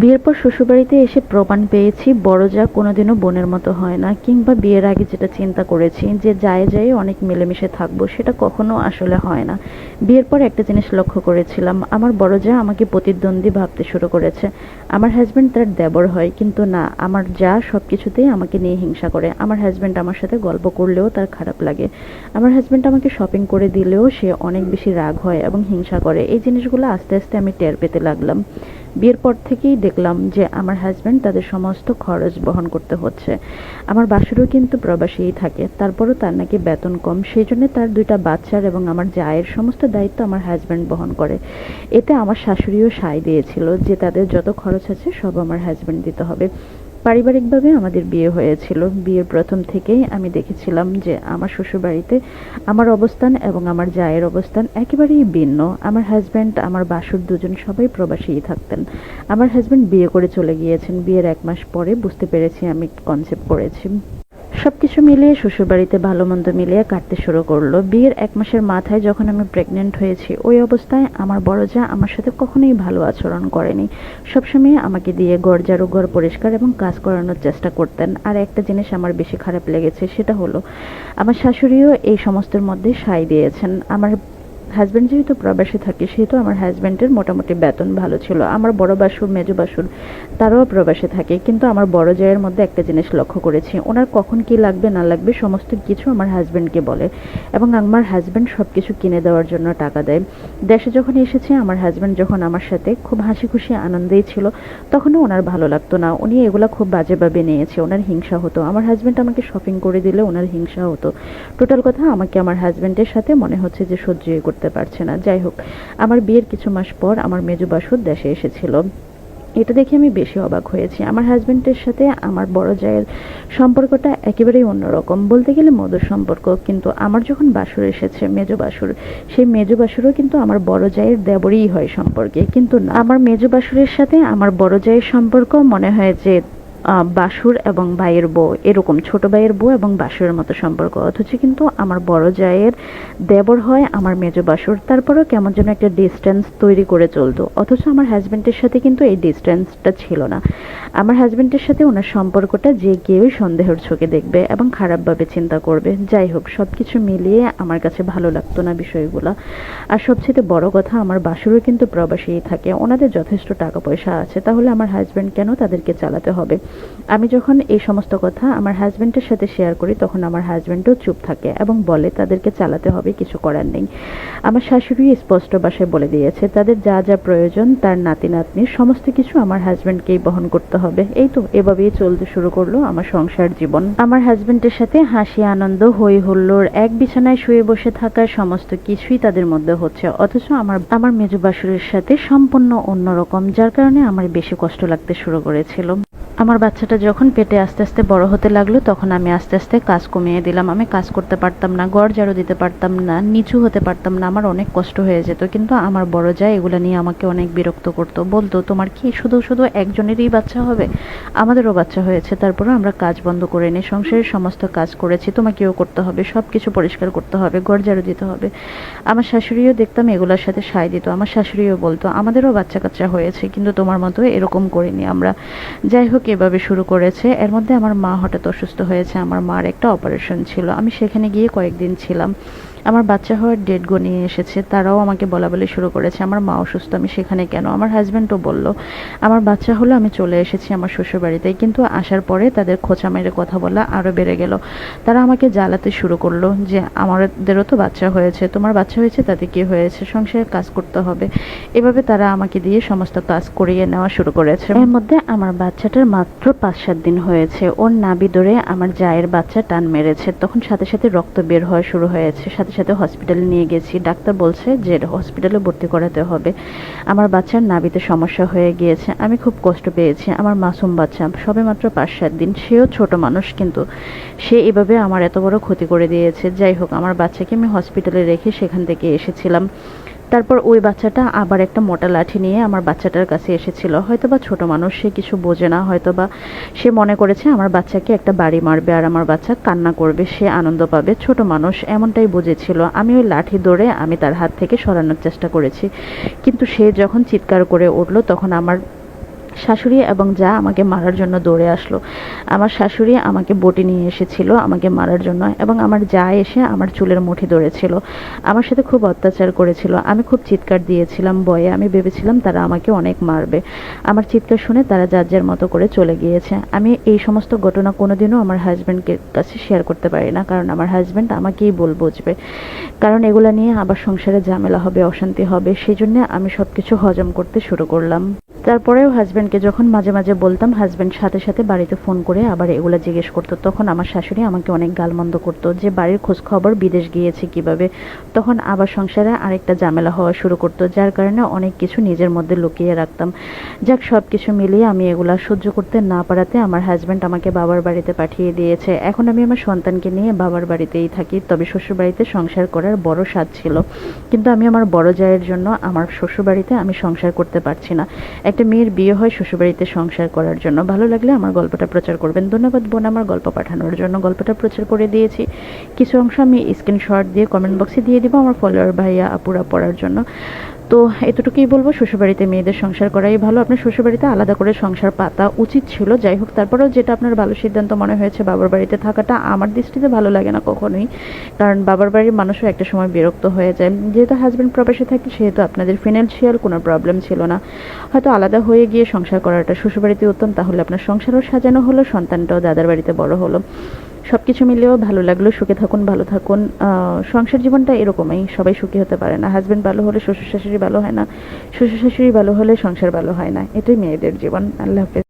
বিয়ের পর শ্বশুরবাড়িতে এসে প্রমাণ পেয়েছি, বড় যা কোনোদিনও বোনের মতো হয় না। কিংবা বিয়ের আগে যেটা চিন্তা করেছি, যে যায় যায় অনেক মিলেমিশে থাকব, সেটা কখনো আসলে হয় না। বিয়ের পর একটা জিনিস লক্ষ্য করেছিলাম, আমার বড় যা আমাকে প্রতিদ্বন্দ্বী ভাবতে শুরু করেছে। আমার হাজব্যান্ড তার দেবর হয়, কিন্তু না, আমার যা সব কিছুতেই আমাকে নিয়ে হিংসা করে। আমার হাজব্যান্ড আমার সাথে গল্প করলেও তার খারাপ লাগে। আমার হাজব্যান্ড আমাকে শপিং করে দিলেও সে অনেক বেশি রাগ হয় এবং হিংসা করে। এই জিনিসগুলো আস্তে আস্তে আমি টের পেতে লাগলাম। বিয়ের পর থেকেই দেখলাম যে আমার হাজব্যান্ড তাদের সমস্ত খরচ বহন করতে হচ্ছে। আমার বাসুরও কিন্তু প্রবাসীই থাকে, তারপরও তার নাকি বেতন কম। সেই জন্য তার দুইটা বাচ্চার এবং আমার জায়ের সমস্ত দায়িত্ব আমার হাজব্যান্ড বহন করে। এতে আমার শাশুড়িও সায় দিয়েছিল যে তাদের যত খরচ আছে সব আমার হাজব্যান্ড দিতে হবে। পারিবারিকভাবে আমাদের বিয়ে হয়েছিল। বিয়ের প্রথম থেকেই আমি দেখেছিলাম যে আমার শ্বশুরবাড়িতে আমার অবস্থান এবং আমার জায়ের অবস্থান একেবারেই ভিন্ন। আমার হাজব্যান্ড আমার বাসুর দুজন সবাই প্রবাসীই থাকতেন। আমার হাজব্যান্ড বিয়ে করে চলে গিয়েছেন। বিয়ের এক মাস পরে বুঝতে পেরেছি আমি কনসেপ্ট করেছি। সব কিছু মিলিয়ে শ্বশুরবাড়িতে ভালো মন্দ মিলিয়ে কাটতে শুরু করল। বিয়ের এক মাসের মাথায় যখন আমি প্রেগনেন্ট হয়েছি, ওই অবস্থায় আমার বড় যা আমার সাথে কখনোই ভালো আচরণ করেনি। সবসময় আমাকে দিয়ে ঘর ঝাড়ু, ঘর পরিষ্কার এবং কাজ করানোর চেষ্টা করতেন। আর একটা জিনিস আমার বেশি খারাপ লেগেছে, সেটা হলো, আমার শাশুড়িও এই সমস্তের মধ্যে সাই দিয়েছেন। আমার হাজব্যান্ড যেহেতু প্রবাসে থাকে, সেহেতু আমার হাজব্যান্ডের মোটামুটি বেতন ভালো ছিল। আমার বড় বাসুর মেজো বাসুর, তারাও প্রবাসে থাকে। কিন্তু আমার বড় জায়ের মধ্যে একটা জিনিস লক্ষ্য করেছি। ওনার কখন কি লাগবে, না লাগবে, সমস্ত কিছু আমার হাজব্যান্ডকে বলে। এবং আমার হাজব্যান্ড সব কিছু কিনে দেওয়ার জন্য টাকা দেয়। দেশে যখন এসেছে, আমার হাজব্যান্ড যখন আমার সাথে খুব হাসি খুশি, আনন্দেই ছিল। তখনও ওনার ভালো লাগতো না। উনি এগুলা খুব বাজেভাবে নিয়েছে। ওনার হিংসা হতো। আমার হাজব্যান্ড আমাকে শপিং করে দিলে ওনার হিংসা হতো। টোটাল কথা, আমাকে আমার হাজব্যান্ডের সাথে মনে হচ্ছে যে সহ্যই করতে পারছে না। যাই হোক, আমার বিয়ের কিছু মাস পর আমার মেজো বাসুর দেশে এসেছিল। এটা দেখে আমি বেশি অবাক হয়েছি। আমার হাজবেন্ডের সাথে আমার বড় জায়ের সম্পর্কটা একেবারেই অন্যরকম। বলতে গেলে মধুর সম্পর্ক, কিন্তু আমার যখন বাসুর এসেছে, মেজো বাসুর, সেই মেজো বাসুরও কিন্তু আমার বড় জায়ের দেবরই হয় সম্পর্কে। কিন্তু আমার মেজো বাসুরের সাথে আমার বড় জায়ের সম্পর্ক মনে হয় যে বাসুর এবং ভাইয়ের বউ, এরকম ছোট ভাইয়ের বউ এবং বাসুরের মতো সম্পর্ক। অথচ কিন্তু আমার বড় জায়ের দেবর হয় আমার মেজো বাসুর। তারপরেও কেমন যেন একটা ডিস্টেন্স তৈরি করে চলতো। অথচ আমার হাজব্যান্ডের সাথে কিন্তু এই ডিস্টেন্সটা ছিল না। আমার হাজব্যান্ডের সাথে ওনার সম্পর্কটা যে কেউই সন্দেহের চোখে দেখবে এবং খারাপভাবে চিন্তা করবে। যাই হোক সব কিছু মিলিয়ে আমার কাছে ভালো লাগতো না বিষয়গুলো। আর সবচেয়ে বড় কথা, আমার বাসুরও কিন্তু প্রবাসীই থাকে। ওনাদের যথেষ্ট টাকা পয়সা আছে। তাহলে আমার হাজব্যান্ড কেন তাদেরকে চালাতে হবে? আমি যখন এই সমস্ত কথা আমার হাজবেন্ডের সাথে শেয়ার করি, তখন আমার হাজবেন্ডও চুপ থাকে এবং বলে, তাদেরকে চালাতে হবে, কিছু করার নেই। আমার শাশুড়ি স্পষ্ট ভাষায় বলে দিয়েছে, তাদের যা যা প্রয়োজন, তার নাতি নাতনির সমস্ত কিছু আমার হাজবেন্ডকেই বহন করতে হবে। এই তো এভাবেই চলতে শুরু করল আমার সংসার জীবন। আমার হাজবেন্ডের সাথে হাসি, আনন্দ হই হুল্লোড়, এক বিছানায় শুয়ে বসে থাকার সমস্ত কিছুই তাদের মধ্যে হচ্ছে। অথচ আমার আমার মেজো বাসুরের সাথে সম্পূর্ণ অন্যরকম, যার কারণে আমার বেশি কষ্ট লাগতে শুরু করেছিল। আমার বাচ্চাটা যখন পেটে আস্তে আস্তে বড় হতে লাগল, তখন আমি আস্তে আস্তে কাজ কমিয়ে দিলাম। আমি কাজ করতে পারতাম না, গড় ঝাড়ু দিতে পারতাম না, নিচু হতে পারতাম না, আমার অনেক কষ্ট হয়ে যেত। কিন্তু আমার বড় যা এগুলো নিয়ে আমাকে অনেক বিরক্ত করতো। বলতো, তোমার কি শুধু শুধু একজনেরই বাচ্চা হবে? আমাদেরও বাচ্চা হয়েছে তারপরে আমরা কাজ বন্ধ করে নিই, সংসারের সমস্ত কাজ করেছি, তোমাকেও করতে হবে সব কিছু পরিষ্কার করতে হবে, গড় ঝাড়ু দিতে হবে। আমার শাশুড়িও দেখতাম এগুলোর সাথে সায় দিত। আমার শাশুড়িও বলতো, আমাদেরও বাচ্চা কাচ্চা হয়েছে, কিন্তু তোমার মতো এরকম করিনি আমরা। যাই হোক এভাবে শুরু করেছে। এর মধ্যে আমার মা হঠাৎ অসুস্থ হয়েছে। আমার মার একটা অপারেশন ছিল। আমি সেখানে গিয়ে কয়েকদিন ছিলাম। আমার বাচ্চা হওয়ার ডেট গনিয়ে এসেছে, তারাও আমাকে বলা বলি শুরু করেছে, আমার মা অসুস্থ, আমি সেখানে কেন? আমার হাজব্যান্ডও বলল, আমার বাচ্চা হলো, আমি চলে এসেছি আমার শ্বশুর বাড়িতে। কিন্তু আসার পরে তাদের খোঁচা মেরে কথা বলা আরও বেড়ে গেল। তারা আমাকে জ্বালাতে শুরু করল যে, আমাদেরও তো বাচ্চা হয়েছে, তোমার বাচ্চা হয়েছে, তাতে কি হয়েছে? সংসারে কাজ করতে হবে। এভাবে তারা আমাকে দিয়ে সমস্ত কাজ করিয়ে নেওয়া শুরু করেছে। এর মধ্যে আমার বাচ্চাটার মাত্র পাঁচ সাত দিন হয়েছে। ওর নাবি ধরে আমার জায়ের বাচ্চা টান মেরেছে। তখন সাথে সাথে রক্ত বের হওয়া শুরু হয়েছে। সাথে সাথে হসপিটালে নিয়ে গেছি। ডাক্তার বলছে যে হসপিটালে ভর্তি করাতে হবে। আমার বাচ্চার নাবিতে সমস্যা হয়ে গিয়েছে। আমি খুব কষ্ট পেয়েছি। আমার মাসুম বাচ্চা সবে মাত্র পাঁচ সাত দিন। সেও ছোট মানুষ কিন্তু। সে এভাবে আমার এত বড় ক্ষতি করে দিয়েছে। যাই হোক, আমার বাচ্চাকে আমি হসপিটালে রেখে সেখান থেকে এসেছিলাম। তারপর ওই বাচ্চাটা আবার একটা মোটা লাঠি নিয়ে আমার বাচ্চাটার কাছে এসেছিল। হয়তো বা ছোটো মানুষ, সে কিছু বোঝে না হয়তো বা সে মনে করেছে আমার বাচ্চাকে একটা বাড়ি মারবে আর আমার বাচ্চা কান্না করবে, সে আনন্দ পাবে। ছোট মানুষ এমনটাই বুঝেছিল। আমি ওই লাঠি ধরে আমি তার হাত থেকে সরানোর চেষ্টা করেছি। কিন্তু সে যখন চিৎকার করে উঠল, তখন আমার শাশুড়ি এবং যা আমাকে মারার জন্য দৌড়ে আসলো। আমার শাশুড়ি আমাকে বটি নিয়ে এসেছিল আমাকে মারার জন্য এবং আমার যা এসে আমার চুলের মুঠি ধরেছিল। আমার সাথে খুব অত্যাচার করেছিল। আমি খুব চিৎকার দিয়েছিলাম বয়ে আমি ভেবেছিলাম তারা আমাকে অনেক মারবে। আমার চিৎকার শুনে তারা যার মতো করে চলে গিয়েছে। আমি এই সমস্ত ঘটনা কোনোদিনও আমার হাজব্যান্ডকে কাছে শেয়ার করতে পারি না। কারণ আমার হাজব্যান্ড আমাকেই বল বুঝবে। কারণ এগুলা নিয়ে আবার সংসারে ঝামেলা হবে, অশান্তি হবে। সেই জন্য আমি সব কিছু হজম করতে শুরু করলাম। তারপরেও হাজব্যান্ডকে যখন মাঝে মাঝে বলতাম হাজব্যান্ড সাথে সাথে বাড়িতে ফোন করে আবার এগুলো জিজ্ঞেস করতো। তখন আমার শাশুড়ি আমাকে অনেক গালমন্দ করতো যে, বাড়ির খোঁজ খবর বিদেশ গিয়েছে কীভাবে? তখন আবার সংসারে আরেকটা ঝামেলা হওয়া শুরু করতো, যার কারণে অনেক কিছু নিজের মধ্যে লুকিয়ে রাখতাম। যাক সব কিছু মিলিয়ে আমি এগুলা সহ্য করতে না পারাতে আমার হাজব্যান্ড আমাকে বাবার বাড়িতে পাঠিয়ে দিয়েছে। এখন আমি আমার সন্তানকে নিয়ে বাবার বাড়িতেই থাকি, তবে শ্বশুর বাড়িতে সংসার করার বড় স্বাদ ছিল। কিন্তু আমি আমার বড় জায়ের জন্য আমার শ্বশুরবাড়িতে আমি সংসার করতে পারছি না। একটা মেয়ের বিয়ে হয় শ্বশুরবাড়িতে সংসার করার জন্য। ভালো লাগলে আমার গল্পটা প্রচার করবেন। ধন্যবাদ বোন, আমার গল্প পাঠানোর জন্য। গল্পটা প্রচার করে দিয়েছি। কিছু অংশ আমি স্ক্রিনশট দিয়ে কমেন্ট বক্সে দিয়ে দিব। আমার ফলোয়ার ভাইয়া আপুরা পড়ার জন্য। তো এতটুকুই বলব, শ্বশুরবাড়িতে মেয়েদের সংসার করাই ভালো। আপনার শ্বশুরবাড়িতে আলাদা করে সংসার পাতা উচিত ছিল। যাই হোক, তারপরেও যেটা আপনার ভালো সিদ্ধান্ত মনে হয়েছে বাবার বাড়িতে থাকাটা, আমার দৃষ্টিতে ভালো লাগে না কখনোই। কারণ বাবার বাড়ির মানুষও একটা সময় বিরক্ত হয়ে যায়। যেহেতু হাজব্যান্ড প্রবাসে থাকে, সেহেতু আপনাদের ফিনান্সিয়াল কোনো প্রবলেম ছিল না। হয়তো আলাদা হয়ে গিয়ে সংসার করাটা শ্বশুরবাড়িতে উত্তম, তাহলে আপনার সংসারও সাজানো হলো, সন্তানটাও দাদার বাড়িতে বড় হলো। সব কিছু মিলেও ভালো লাগল, সুখে থাকুন, ভালো থাকুন। সংসার জীবনটা এরকমই, সবাই সুখী হতে পারে না। হাজব্যান্ড ভালো হলে, শ্বশুর শাশুড়ি ভালো হয় না, শ্বশুর শাশুড়ি ভালো হলে সংসার ভালো হয় না। এটাই মেয়েদের জীবন। আল্লাহ হাফেজ।